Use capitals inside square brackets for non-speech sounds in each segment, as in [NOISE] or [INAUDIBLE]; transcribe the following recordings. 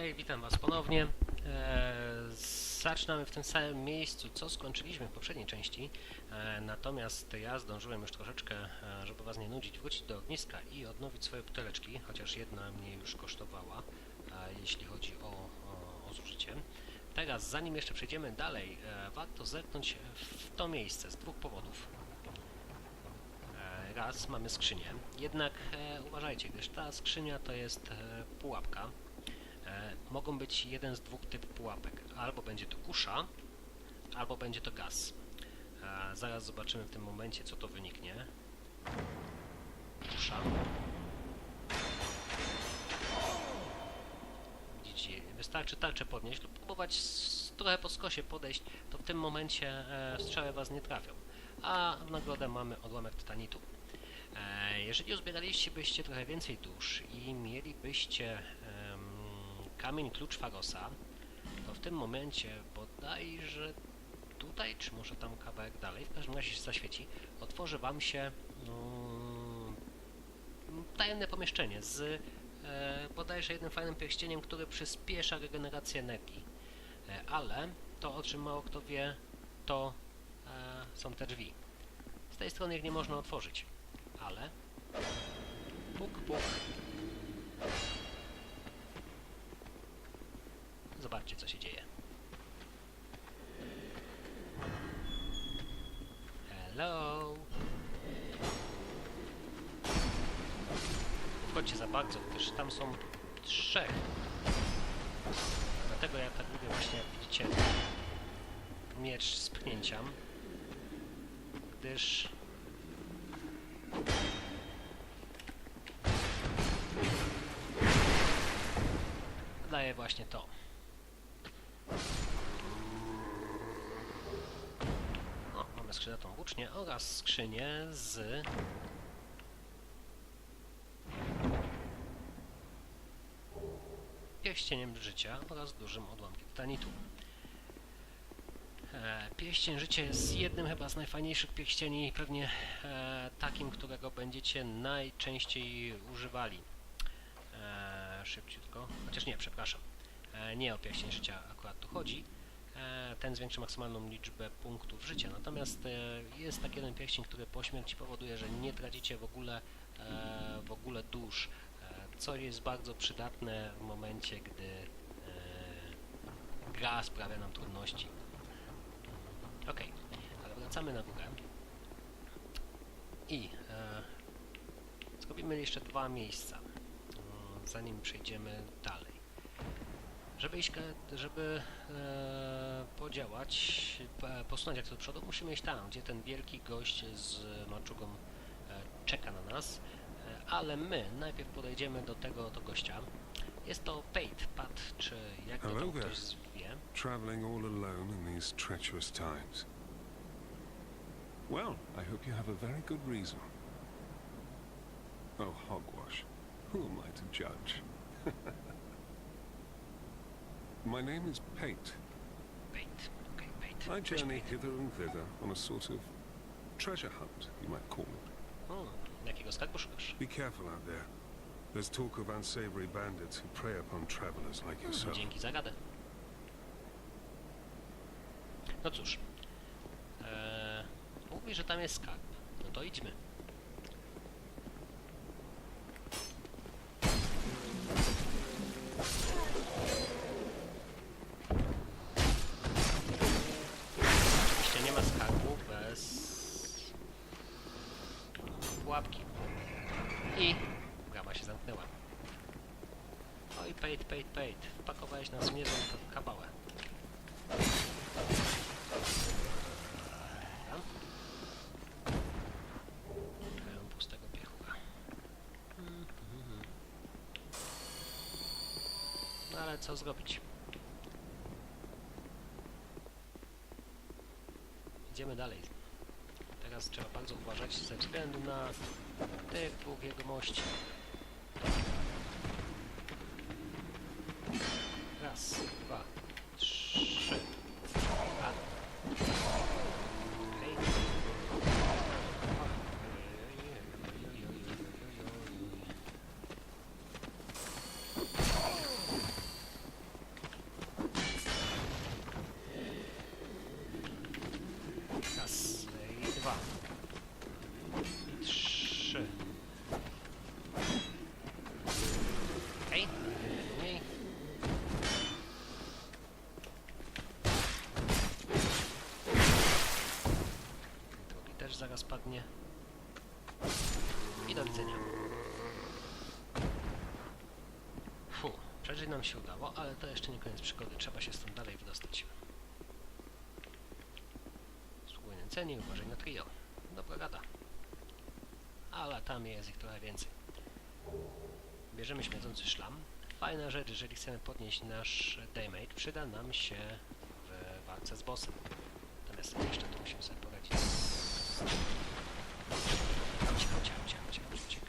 Hej, witam Was ponownie. Eee, zaczynamy w tym samym miejscu, co skończyliśmy w poprzedniej części. Eee, natomiast ja zdążyłem już troszeczkę, e, żeby Was nie nudzić, wrócić do ogniska i odnowić swoje buteleczki, chociaż jedna mnie już kosztowała, e, jeśli chodzi o, o, o zużycie. Teraz, zanim jeszcze przejdziemy dalej, e, warto zerknąć w to miejsce z dwóch powodów. E, Raz, mamy skrzynię, jednak e, uważajcie, gdyż ta skrzynia to jest e, pułapka. E, mogą być jeden z dwóch typów pułapek. Albo będzie to kusza, albo będzie to gaz. E, zaraz zobaczymy w tym momencie, co to wyniknie. Kusza. Widzicie, wystarczy tarczę podnieść lub próbować trochę po skosie podejść, to w tym momencie e, strzały was nie trafią. A w nagrodę mamy odłamek tytanitu. Jeżeli uzbieraliście byście trochę więcej dusz i mielibyście kamień klucz Farosa, to w tym momencie bodajże tutaj, czy może tam kawałek dalej, w każdym razie się zaświeci, otworzy wam się mm, tajemne pomieszczenie z e, bodajże jednym fajnym pierścieniem, który przyspiesza regenerację energii. E, ale to, o czym mało kto wie, to e, są te drzwi. Z tej strony ich nie można otworzyć, ale co się dzieje. Hello. Wchodźcie za bardzo, gdyż tam są trzech. Dlatego ja tak lubię właśnie, jak widzicie, miecz z pchnięciem. Gdyż daje właśnie to. Mamy skrzydlatą włócznię oraz skrzynię z... pierścieniem życia oraz dużym odłamkiem titanitu. E, Pierścień życia jest jednym chyba z najfajniejszych pierścieni i pewnie e, takim, którego będziecie najczęściej używali. E, szybciutko, chociaż nie, przepraszam. Nie o pierścień życia akurat tu chodzi. E, ten zwiększa maksymalną liczbę punktów życia. Natomiast e, jest taki jeden pierścień, który po śmierci powoduje, że nie tracicie w ogóle, e, w ogóle dusz, co jest bardzo przydatne w momencie, gdy gra sprawia nam trudności. Okej, ale wracamy na górę. I zrobimy jeszcze dwa miejsca, mm, zanim przejdziemy dalej. Żeby iść, ka- żeby e, podziałać, p- posunąć jak to do przodu, musimy iść tam, gdzie ten wielki gość z maczugą e, czeka na nas, e, ale my najpierw podejdziemy do tego to gościa. Jest to Pate, Pat, czy jak to Hello tam there. ktoś zwie. Traveling all alone in these treacherous times. Well, I hope you have a very good reason. Oh, hogwash. Who am I to judge? [LAUGHS] My name is Pate. Pate, okej, Pate. I journey hither and thither on a sort of treasure hunt, you might call it. Hmm, jakiego skarbu szukasz? Be careful out there. There's talk of unsavory bandits who prey upon travelers like yourself. Dzięki za radę. No cóż. Eee, mówi, że tam jest skarb. No to idźmy. Wpakowałeś nas niezłą k- kabałę. Pustego piechucha. No ale co zrobić? Idziemy dalej. Teraz trzeba bardzo uważać ze względu na tych dwóch jegomości. Raz, zaraz padnie. I do widzenia. Fu, przeżyć nam się udało, ale to jeszcze nie koniec przygody. Trzeba się stąd dalej wydostać. Sługuj nęceni, uważaj na trio. Dobra rada. Ale tam jest ich trochę więcej. Bierzemy śmierdzący szlam. Fajna rzecz, jeżeli chcemy podnieść nasz damage, przyda nam się w walce z bossem. Natomiast jeszcze tu musimy sobie poradzić. Chodź, chodź, chodź, chodź,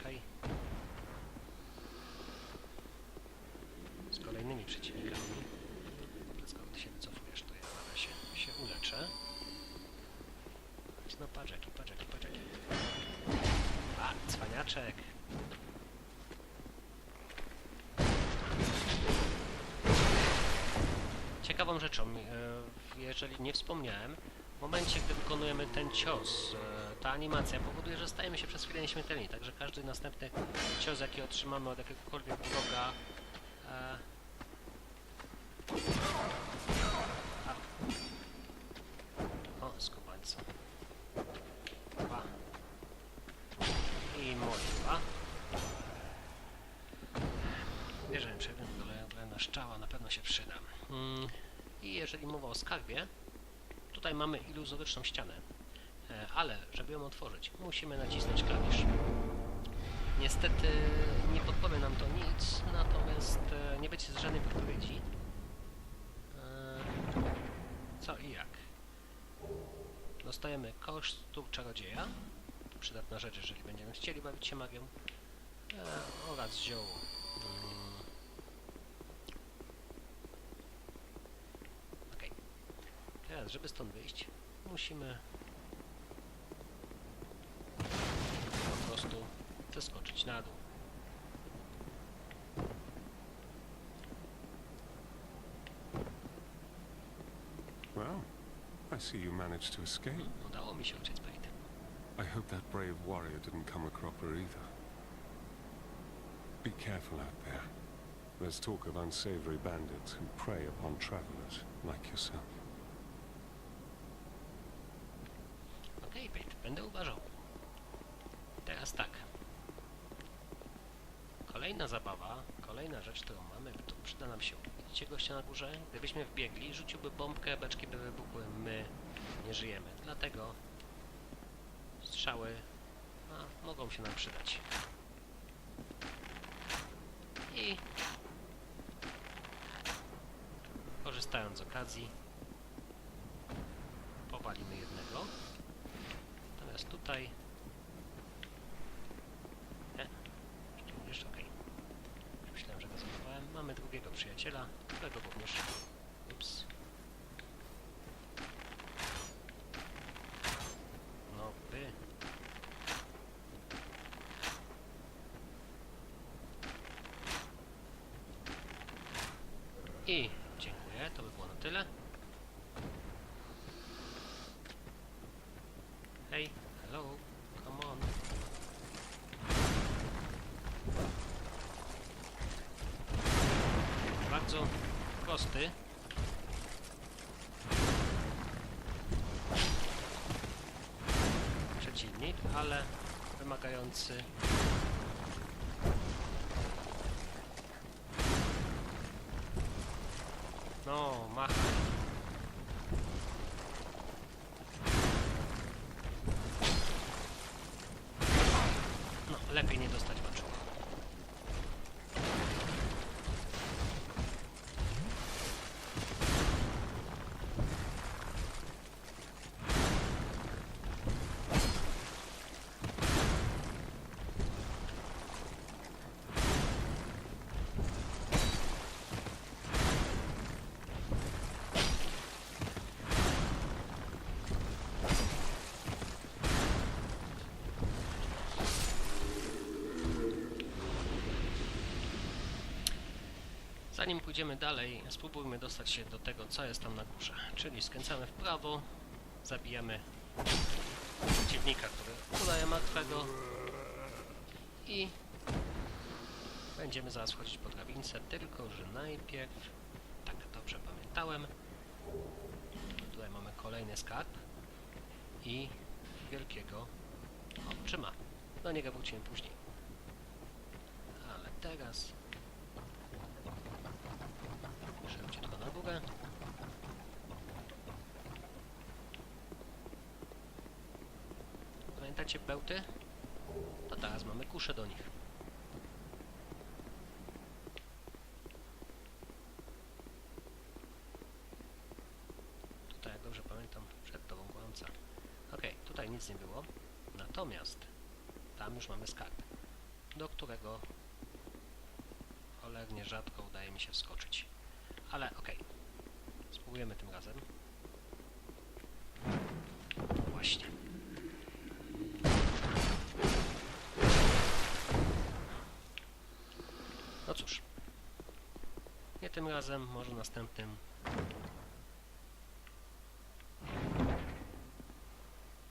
chodź. Z kolejnymi przeciwnikami. Skoro ty się wycofujesz, to ja na razie się uleczę. No jaki, patrz jaki. A, cwaniaczek. Ciekawą rzeczą, e, jeżeli nie wspomniałem, w momencie, gdy wykonujemy ten cios, e, ta animacja powoduje, że stajemy się przez chwilę nieśmiertelni, także każdy następny cios, jaki otrzymamy od jakiegokolwiek wroga, e, o, skubańca. Dwa. I molitwa. Bierzemy przedmiot do na szczała, na pewno się przyda. Mm, I jeżeli mowa o skarbie, tutaj mamy iluzoryczną ścianę, e, ale żeby ją otworzyć, musimy nacisnąć klawisz. Niestety nie podpowie nam to nic, natomiast e, nie będzie żadnej podpowiedzi. E, Co i jak. Dostajemy kosztur czarodzieja, przydatna rzecz, jeżeli będziemy chcieli bawić się magią, oraz zioło. Mm, Okej. Teraz, żeby stąd wyjść, musimy po prostu zeskoczyć na dół. Well, I see you managed to escape. Udało mi się uciec, Blade. I hope that brave warrior didn't come a cropper either. Be careful out there. There's talk of unsavory bandits who prey upon travelers like yourself. Okej, Blade, będę uważał. Teraz tak. Kolejna zabawa, kolejna rzecz, którą mamy, to przyda nam się. Widzicie gościa na górze? Gdybyśmy wbiegli, rzuciłby bombkę, beczki by wybuchły, my nie żyjemy. Dlatego strzały a, mogą się nam przydać. I korzystając z okazji powalimy jednego. Tutaj... E, jeszcze? Okej. Myślałem, że go zachowałem. Mamy drugiego przyjaciela, którego również... Ups. No by... I dziękuję, to by było na tyle. Hey, hello, come on. Bardzo prosty. Przeciwnik, ale wymagający No, machaj. No, lepiej nie dostać Zanim pójdziemy dalej, spróbujmy dostać się do tego, co jest tam na górze. Czyli skręcamy w prawo, zabijamy przeciwnika, który udaje martwego i będziemy zaraz wchodzić po drabince, tylko że najpierw, tak dobrze pamiętałem, tutaj mamy kolejny skarb i wielkiego O, trzyma. Do niego wrócimy później. Ale teraz... Górę. Pamiętacie bełty? To teraz mamy kuszę do nich. Tutaj, jak dobrze pamiętam, przed tobą kłamca. Okej, tutaj nic nie było. Natomiast tam już mamy skarb, do którego cholernie rzadko udaje mi się wskoczyć. Ale okej, spróbujemy tym razem. Właśnie. No cóż. Nie tym razem, może następnym.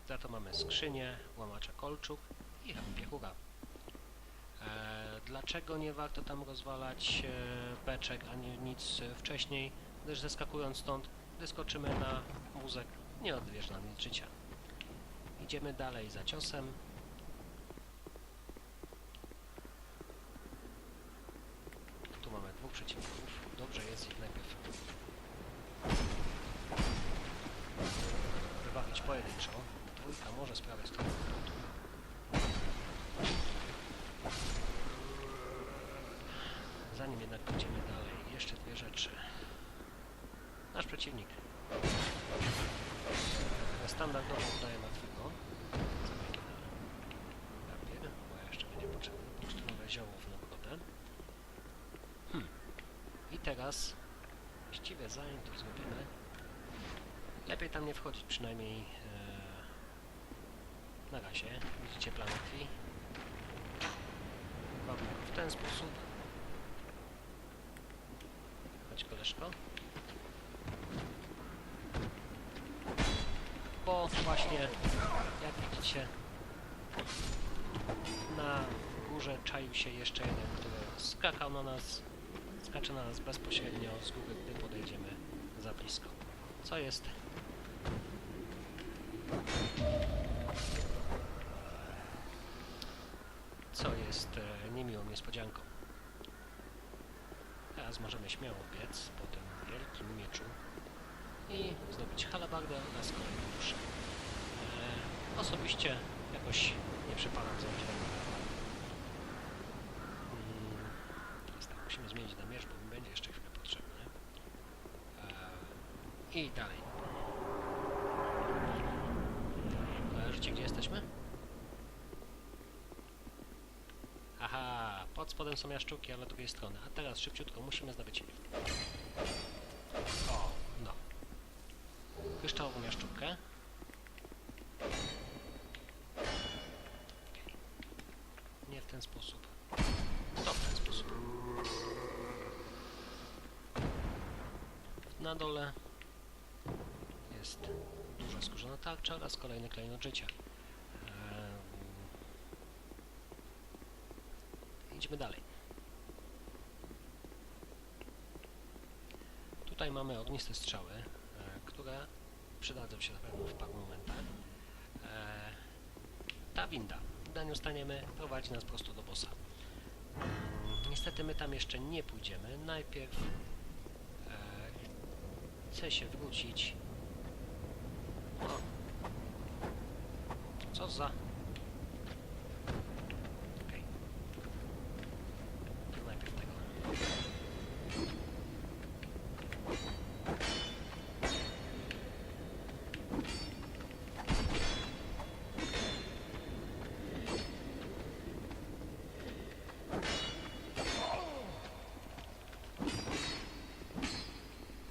Za to mamy skrzynię, łamacza kolczuk i. E, dlaczego nie warto tam rozwalać e, beczek ani nic e, wcześniej? Gdyż zeskakując stąd, wyskoczymy na wózek, nie odbierz nam nic życia. Idziemy dalej za ciosem. Tu mamy dwóch przeciwników. Dobrze jest ich najpierw wybawić pojedynczo. Dwójka może sprawiać trochę. Zanim jednak pójdziemy dalej, jeszcze dwie rzeczy. Nasz przeciwnik standardowo udaje martwego. Na papier, bo jeszcze będzie potrzebne bursztynowe zioło w nagrodę. Hmm. I teraz właściwie zanim to zrobimy, lepiej tam nie wchodzić, przynajmniej e, na razie. Widzicie plan krwi. W ten sposób. Chodź koleżko. Bo właśnie, jak widzicie, na górze czaił się jeszcze jeden, który skakał na nas, skacze na nas bezpośrednio z góry, gdy podejdziemy za blisko. Co jest co jest e, niemiłą niespodzianką. Teraz możemy śmiało biec po tym wielkim mieczu i zdobyć halabardę oraz kolejną duszę. E, osobiście jakoś nie przepadam za halabardy. Mm, tak, musimy zmienić na miecz, bo mi będzie jeszcze chwilę potrzebny. E, I dalej. Kojarzycie, gdzie jesteśmy? Aha, pod spodem są jaszczurki, ale z drugiej strony. A teraz szybciutko musimy zdobyć lift. O. Kryształową jaszczurkę. Nie w ten sposób. To w ten sposób. Na dole jest duża skórzana tarcza oraz kolejny klejnot życia. Ehm, Idźmy dalej. Tutaj mamy ogniste strzały, przydadzą się na pewno w paru momentach. E, ta winda, na nią staniemy, prowadzi nas prosto do bossa. Mm, Niestety my tam jeszcze nie pójdziemy. Najpierw e, chcę się wrócić. O. Co za... Okej. To najpierw tego.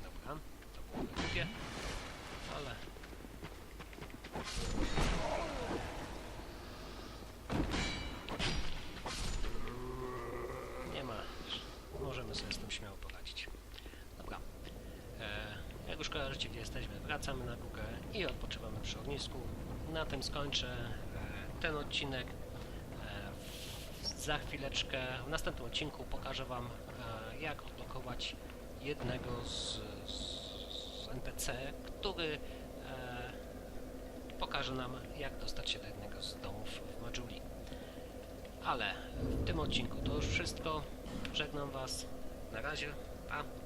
Dobra, to było głupie, ale... Nie ma. Możemy sobie z tym śmiało poradzić. Dobra. E, jak już kojarzycie, gdzie jesteśmy, wracamy na górę i odpoczywamy przy ognisku. Na tym skończę e, ten odcinek. E, za chwileczkę, w następnym odcinku pokażę Wam, e, jak odblokować jednego z, z, NPC, który pokaże nam, jak dostać się do jednego z domów w Majuli. Ale w tym odcinku to już wszystko. Żegnam Was. Na razie. Pa.